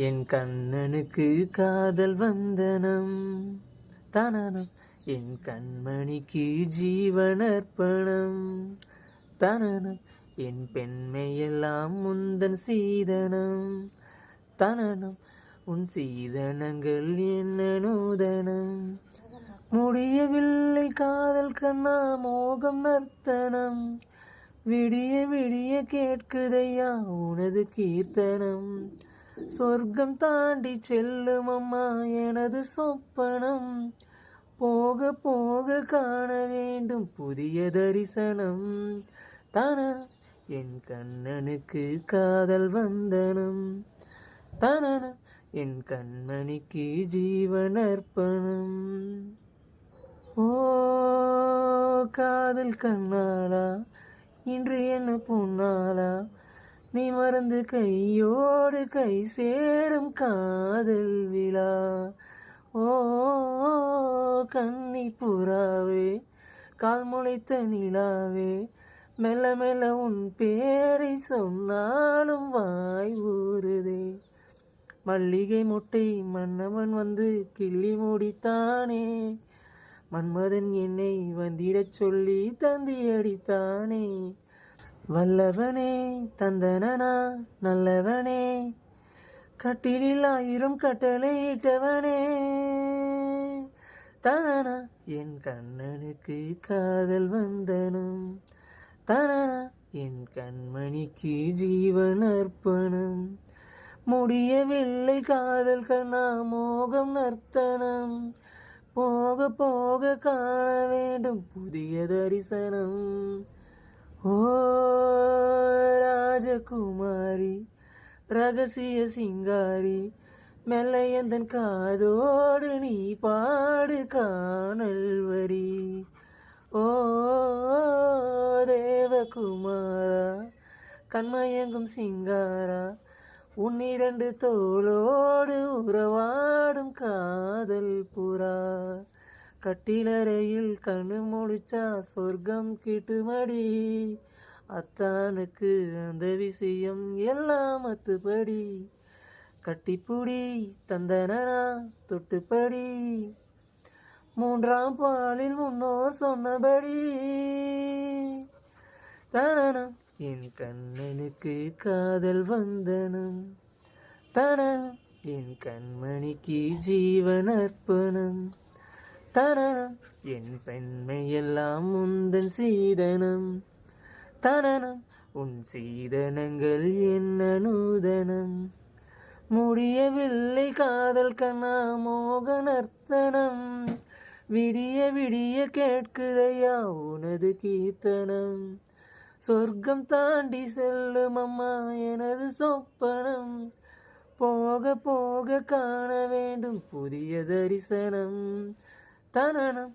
என் கண்ணனுக்கு காதல் வந்தனம். தனனம். என் கண்மணிக்கு ஜீவனர்ப்பணம். தனனம். என் பெண்மையெல்லாம் முந்தன் சீதனம். தனனம். உன் சீதனங்கள் என்ன நூதனம்? முடியவில்லை காதல் கண்ணா மோகம் நர்த்தனம். விடிய விடிய கேட்குதையா உனது கீர்த்தனம். சொர்க்கம் தாண்டி செல்லும் அம்மா எனது சொப்பனம். போக போக காண வேண்டும் புதிய தரிசனம். தான என் கண்ணனுக்கு காதல் வந்தனம். தான என் கண்மணிக்கு ஜீவனர்ப்பணம் ஓ காதல் கண்ணாளா இன்று என்ன பொன்னாளா நீ மறந்து கையோடு கை சேரும் காதல் விழா. ஓ கன்னி புறாவே கால் முளைத்த நிலாவே. மெல்ல மெல்ல உன் பேரை சொன்னாலும் வாய் ஊறுதே. மல்லிகை முட்டை மன்னவன் வந்து கிள்ளி மூடித்தானே. மன்மதன் என்னை வந்திடச் சொல்லி தந்தி அடித்தானே வல்லவனே தந்தனனா நல்லவனே. கட்டிலில் ஆயிரம் கட்டளையிட்டவனே தனனா என் கண்ணனுக்கு காதல் வந்தனும். தனனா என் கண்மணிக்கு ஜீவன் அர்ப்பணம். முடியவில்லை காதல் கண்ணா மோகம் நர்த்தனம். போக போக காண வேண்டும் புதிய தரிசனம். ஓ ராஜகுமாரி ரகசிய சிங்காரி மெல்ல எந்தன் காதோடு நீ பாடு காணல் வரி. ஓ தேவகுமாரா கண்மயங்கும் சிங்காரா உன்னிரண்டு தோளோடு உறவாடும் காதல் புறா. கட்டிலறையில் கண்ணு முழிச்சா சொர்க்கம் கிட்டுமடி. அத்தானுக்கு அந்த விஷயம் எல்லாம் அத்துப்படி. கட்டிப்புடி தந்தனா தொட்டுப்படி. மூன்றாம் பாலில் முன்னோர் சொன்னபடி. தனனம் என் கண்ணனுக்கு காதல் வந்தனம் தன என் கண்மணிக்கு ஜீவன் அர்ப்பணம். தனனம். என் பெண்மையெல்லாம் முந்தன் சீதனம். தனனம். உன் சீதனங்கள் என்ன நூதனம் முடியவில்லை காதல் கண்ணா மோகனர்த்தனம். விடிய விடிய கேட்குதையா உனது கீர்த்தனம். சொர்க்கம் தாண்டி செல்லும் அம்மா எனது சொப்பனம். போக போக காண வேண்டும் புதிய தரிசனம். தனனம்